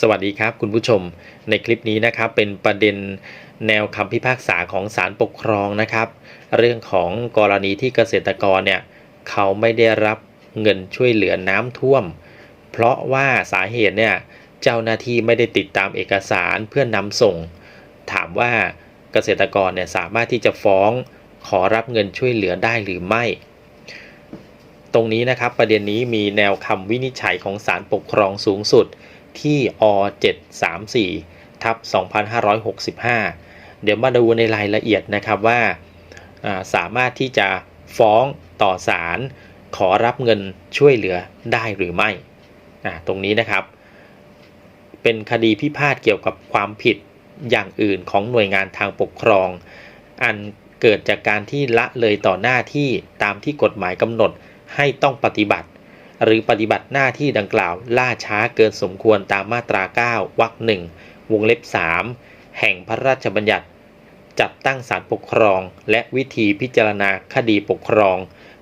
สวัสดีครับคุณผู้ชมในคลิปนี้นะครับเป็นประเด็นแนวคำพิพากษาของศาลปกครองนะครับ เรื่องของกรณีที่เกษตรกรเนี่ยเขาไม่ได้รับเงินช่วยเหลือน้ำท่วม เพราะว่าสาเหตุเนี่ยเจ้าหน้าที่ไม่ได้ติดตามเอกสารเพื่อนำส่ง ถามว่าเกษตรกรเนี่ยสามารถที่จะฟ้องขอรับเงินช่วยเหลือได้หรือไม่ ตรงนี้นะครับประเด็นนี้มีแนวคำวินิจฉัยของศาลปกครองสูงสุด ที่อ734ทับ2565 เดี๋ยวมาดูในรายละเอียดนะครับว่าสามารถที่จะฟ้องต่อศาลขอรับเงินช่วยเหลือได้หรือไม่ ตรงนี้นะครับ เป็นคดีพิพาทเกี่ยวกับความผิดอย่างอื่นของหน่วยงานทางปกครอง อันเกิดจากการที่ละเลยต่อหน้าที่ตามที่กฎหมายกำหนดให้ต้องปฏิบัติ หรือปฏิบัติหน้าที่ดังกล่าวล่าช้าเกินสมควรตามมาตรา 9 วรรคหนึ่งวงเล็บ 3 แห่งพระราชบัญญัติ จัดตั้งศาลปกครอง และวิธีพิจารณาคดีปกครอง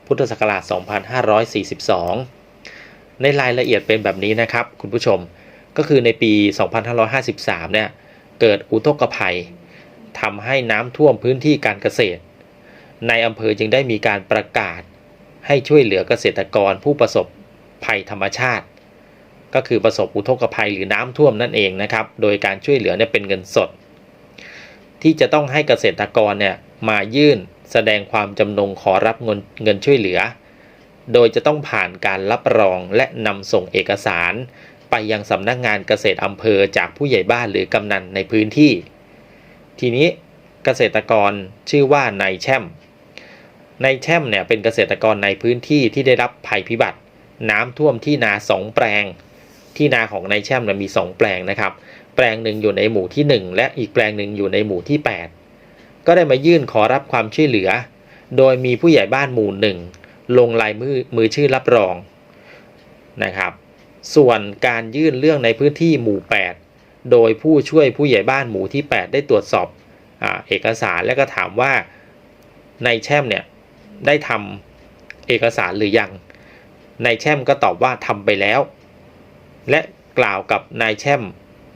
พุทธศักราช 2542 ในรายละเอียดเป็นแบบนี้นะครับ คุณผู้ชมก็คือในปี 2553 เนี่ยเกิดอุทกภัยทำให้น้ำท่วมพื้นที่การเกษตร ในอำเภอจึงได้มีการประกาศให้ช่วยเหลือเกษตรกรผู้ประสบ ภัยธรรมชาติ ก็คือประสบอุทกภัยหรือน้ำท่วมนั่นเองนะครับ โดยการช่วยเหลือเนี่ยเป็นเงินสด ที่จะต้องให้เกษตรกรเนี่ยมายื่นแสดงความจำนงขอรับเงินเงินช่วยเหลือ โดยจะต้องผ่านการรับรองและนำส่งเอกสาร ไปยังสำนักงานเกษตรอำเภอจากผู้ใหญ่บ้านหรือกำนันในพื้นที่ ทีนี้เกษตรกรชื่อว่านายแช่มนายแช่มเนี่ยเป็นเกษตรกรในพื้นที่ที่ได้รับภัยพิบัติ น้ำท่วมที่นาสองแปลง ที่นาของนายแช่มมีสองแปลงนะครับ แปลงหนึ่งอยู่ในหมู่ที่1และอีกแปลงหนึ่งอยู่ในหมู่ที่8ก็ได้มายื่นขอรับความช่วยเหลือ โดยมีผู้ใหญ่บ้านหมู่หนึ่งลงลายมือมือชื่อรับรองนะครับ ส่วนการยื่นเรื่องในพื้นที่หมู่ 8 โดยผู้ช่วยผู้ใหญ่บ้านหมู่ที่ 8 ได้ตรวจสอบอเอกสารและก็ถามว่านายแช่มเนี่ยได้ทำเอกสารหรือยัง นายแช่มก็ตอบว่าทำไปแล้ว และกล่าวกับนายแช่ม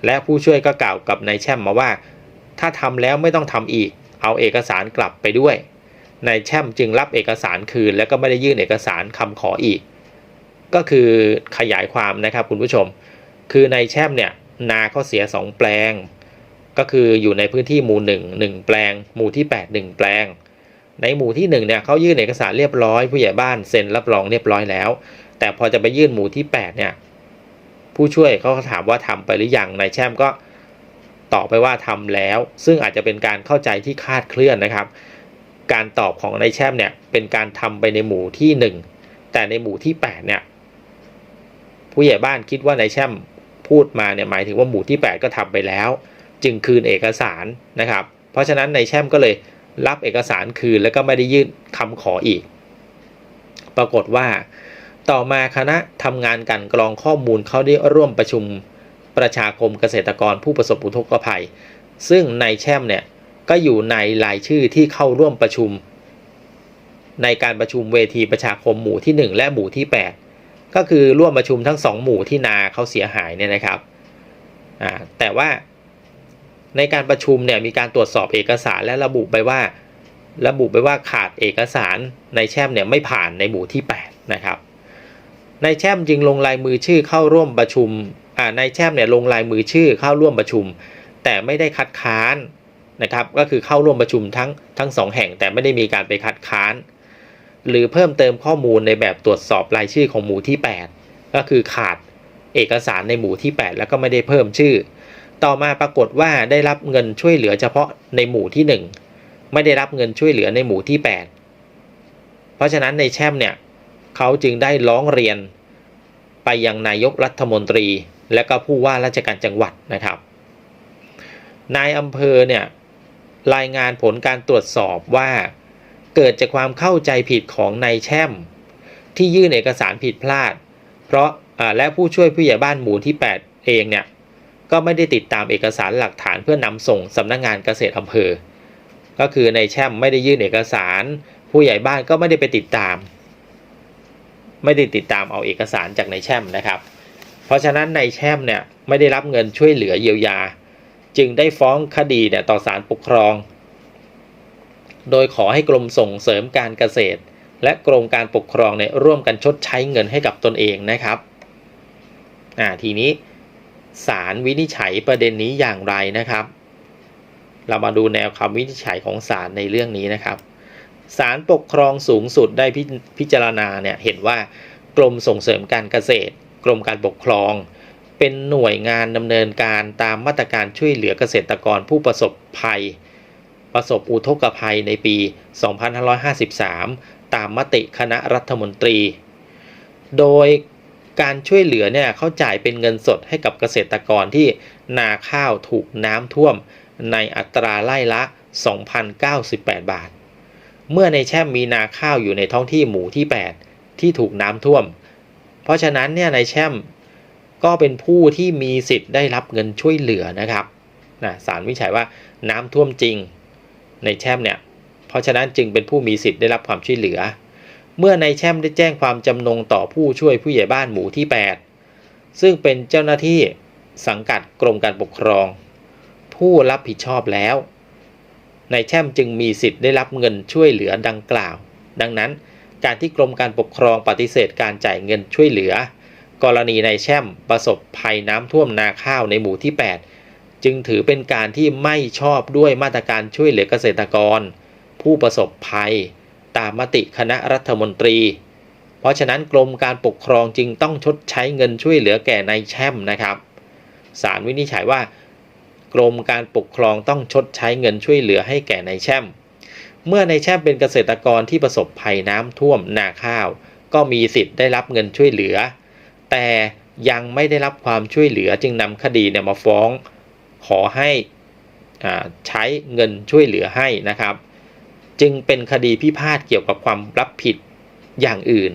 และผู้ช่วยก็กล่าวกับนายแช่มมาว่า ถ้าทำแล้วไม่ต้องทำอีก เอาเอกสารกลับไปด้วยนายแช่มจึงรับเอกสารคืน และก็ไม่ได้ยื่นเอกสารคำขออีก ก็คือขยายความนะครับคุณผู้ชม คือนายแช่มเนี่ยนาเขาเสียสองแปลง ก็คืออยู่ในพื้นที่หมู่หนึ่งหนึ่งแปลง หมู่ที่แปดหนึ่งแปลง ในหมู่ที่1เนี่ยเขายื่นเอกสารเรียบร้อย ผู้ใหญ่บ้านเซ็นรับรองเรียบร้อยแล้ว แต่พอจะไปยื่นหมู่ที่ 8 เนี่ย ผู้ช่วยเขาถามว่าทำไปหรือยังนายแช่มก็ตอบไปว่าทำแล้ว ซึ่งอาจจะเป็นการเข้าใจที่คาดเคลื่อนนะครับ การตอบของนายแช่มเนี่ยเป็นการทำไปในหมู่ที่ 1 แต่ในหมู่ที่ 8 เนี่ย ผู้ใหญ่บ้านคิดว่านายแช่มพูดมาเนี่ยหมายถึงว่าหมู่ที่ 8 ก็ทำไปแล้ว จึงคืนเอกสารนะครับ เพราะฉะนั้นนายแช่มก็เลย รับเอกสารคืนแล้วก็ไม่ได้ยื่นคำขออีก ปรากฏว่าต่อมาคณะทำงานกันกรองข้อมูลเขาได้ร่วมประชุมประชาคมเกษตรกรผู้ประสบอุทกภัย ซึ่งนายแช่มเนี่ยก็อยู่ในรายชื่อที่เข้าร่วมประชุม ในการประชุมเวทีประชาคมหมู่ที่ 1 และหมู่ที่ 8 ก็คือร่วมประชุมทั้ง 2 หมู่ที่นาเขาเสียหายเนี่ยนะครับแต่ว่า ในการประชุมเนี่ยมีการตรวจสอบเอกสารและระบุไปว่า ระบุไปว่าขาดเอกสารในแช่มเนี่ยไม่ผ่านในหมู่ที่ 8 นะครับในแช่มจึงลงลายมือชื่อเข้าร่วมประชุมอ่าในแช่มเนี่ยลงลายมือชื่อเข้าร่วมประชุม แต่ไม่ได้คัดค้านนะครับก็คือเข้าร่วมประชุมทั้งทั้งสองแห่งแต่ไม่ได้มีการไปคัดค้าน หรือเพิ่มเติมข้อมูลในแบบตรวจสอบรายชื่อของหมู่ที่ 8 ก็คือขาดเอกสารในหมู่ที่ 8 แล้วก็ไม่ได้เพิ่มชื่อ ต่อมาปรากฏว่าได้รับเงินช่วยเหลือเฉพาะในหมู่ที่ 1 ไม่ได้รับเงินช่วยเหลือในหมู่ที่ 8 เพราะฉะนั้นในแช่มเนี่ยเขาจึงได้ร้องเรียนไปยังนายกรัฐมนตรี และก็ผู้ว่าราชการจังหวัดนะครับ นายอำเภอเนี่ยรายงานผลการตรวจสอบว่า เกิดจากความเข้าใจผิดของนายแช่ม ที่ยื่นเอกสารผิดพลาด เพราะและผู้ช่วยผู้ใหญ่บ้านหมู่ที่ 8 เองเนี่ย ก็ไม่ได้ติดตามเอกสารหลักฐานเพื่อนำส่งสำนักงงานเกษตรอำเภอ ก็คือในแช่มไม่ได้ยื่นเอกสาร ผู้ใหญ่บ้านก็ไม่ได้ไปติดตาม ไม่ได้ติดตามเอาเอกสารจากในแช่มนะครับ เพราะฉะนั้นในแช่มเนี่ยไม่ได้รับเงินช่วยเหลือเยียวยา จึงได้ฟ้องคดีเนี่ยต่อศาลปกครอง โดยขอให้กรมส่งเสริมการเกษตร และกรมการปกครองเนี่ยร่วมกันชดใช้เงินให้กับตนเองนะครับอ่าทีนี้ ศาลวินิจฉัยประเด็นนี้อย่างไรนะครับ เรามาดูแนวคำวินิจฉัยของศาลในเรื่องนี้นะครับศาลปกครองสูงสุดได้พพิจารณาเนี่ยเห็นว่ากรมส่งเสริมการเกษตร กรมการปกครอง เป็นหน่วยงานดำเนินการตามมาตรการช่วยเหลือเกษตรกรผู้ประสบภัย ประสบอุทกภัยในปี 2553 ตามมติคณะรัฐมนตรี โดย การช่วยเหลือเนี่ยเขาจ่ายเป็นเงินสดให้กับเกษตรกรที่นาข้าวถูกน้ำท่วม ในอัตราไล่ละ 2,098 บาท เมื่อในแช่มมีนาข้าวอยู่ในท้องที่หมู่ที่ 8 ที่ถูกน้ำท่วม เพราะฉะนั้นเนี่ยในแช่มก็เป็นผู้ที่มีสิทธิ์ได้รับเงินช่วยเหลือนะครับนะศาลวิจัยว่าน้ำท่วมจริงในแช่มเนี่ย เพราะฉะนั้นจึงเป็นผู้มีสิทธิ์ได้รับความช่วยเหลือ เมื่อในแช่มได้แจ้งความจำนงต่อผู้ช่วยผู้ใหญ่บ้านหมู่ที่ 8 ซึ่งเป็นเจ้าหน้าที่สังกัดกรมการปกครอง ผู้รับผิดชอบแล้วในแช่มจึงมีสิทธิ์ได้รับเงินช่วยเหลือดังกล่าว ดังนั้นการที่กรมการปกครองปฏิเสธการจ่ายเงินช่วยเหลือ กรณีในแช่มประสบภัยน้ำท่วมนาข้าวในหมู่ที่ 8 จึงถือเป็นการที่ไม่ชอบด้วยมาตรการช่วยเหลือเกษตรกร ผู้ประสบภัย ตามมติคณะรัฐมนตรี เพราะฉะนั้นกรมการปกครองจึงต้องชดใช้เงินช่วยเหลือแก่นายแช่มนะครับศาลวินิจฉัยว่ากรมการปกครองต้องชดใช้เงินช่วยเหลือให้แก่นายแช่ม เมื่อนายแช่มเป็นเกษตรกรที่ประสบภัยน้ำท่วมนาข้าว ก็มีสิทธิ์ได้รับเงินช่วยเหลือ แต่ยังไม่ได้รับความช่วยเหลือจึงนำคดีเนี่ยมาฟ้อง ขอให้อ่าใช้เงินช่วยเหลือให้นะครับ จึงเป็นคดีพิพาทเกี่ยวกับความรับผิดอย่างอื่น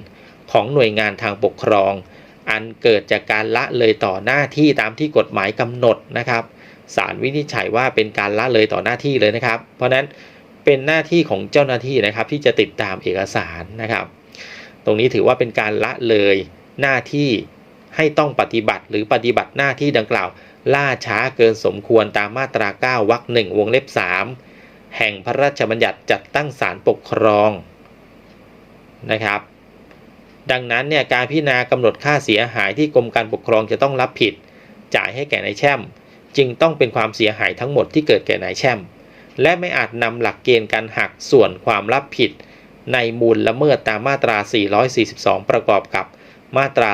ของหน่วยงานทางปกครอง อันเกิดจากการละเลยต่อหน้าที่ตามที่กฎหมายกำหนดนะครับศาลวินิจฉัยว่าเป็นการละเลยต่อหน้าที่เลยนะครับ เพราะฉะนั้นเป็นหน้าที่ของเจ้าหน้าที่นะครับ ที่จะติดตามเอกสารนะครับ ตรงนี้ถือว่าเป็นการละเลยหน้าที่ให้ต้องปฏิบัติหรือปฏิบัติหน้าที่ดังกล่าว ล่าช้าเกินสมควรตามมาตรา 9วรรคหนึ่งวงเล็บ3 แห่งพระราชบัญญัติจัดตั้งศาลปกครองนะครับ ดังนั้นเนี่ยการพิจารณากำหนดค่าเสียหายที่กรมการปกครองจะต้องรับผิด จ่ายให้แก่นายแช่ม จึงต้องเป็นความเสียหายทั้งหมดที่เกิดแก่นายแช่ม และไม่อาจนำหลักเกณฑ์การหักส่วนความรับผิด ในมูลละเมิดตามมาตรา 442 ประกอบกับมาตรา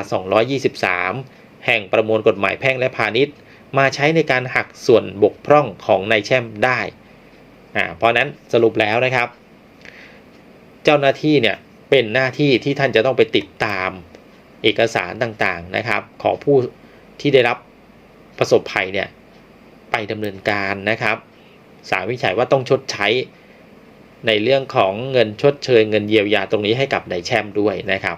223 แห่งประมวลกฎหมายแพ่งและพาณิชย์ มาใช้ในการหักส่วนบกพร่องของนายแช่มได้ อ่าเพราะนั้นสรุปแล้วนะครับ เจ้าหน้าที่เนี่ยเป็นหน้าที่ที่ท่านจะต้องไปติดตามเอกสารต่างๆนะครับ ของผู้ที่ได้รับประสบภัยเนี่ยไปดำเนินการนะครับศาวิจัยว่าต้องชดใช้ในเรื่องของเงินชดเชยเงินเยียวยาตรงนี้ให้กับนายแช่มด้วยนะครับ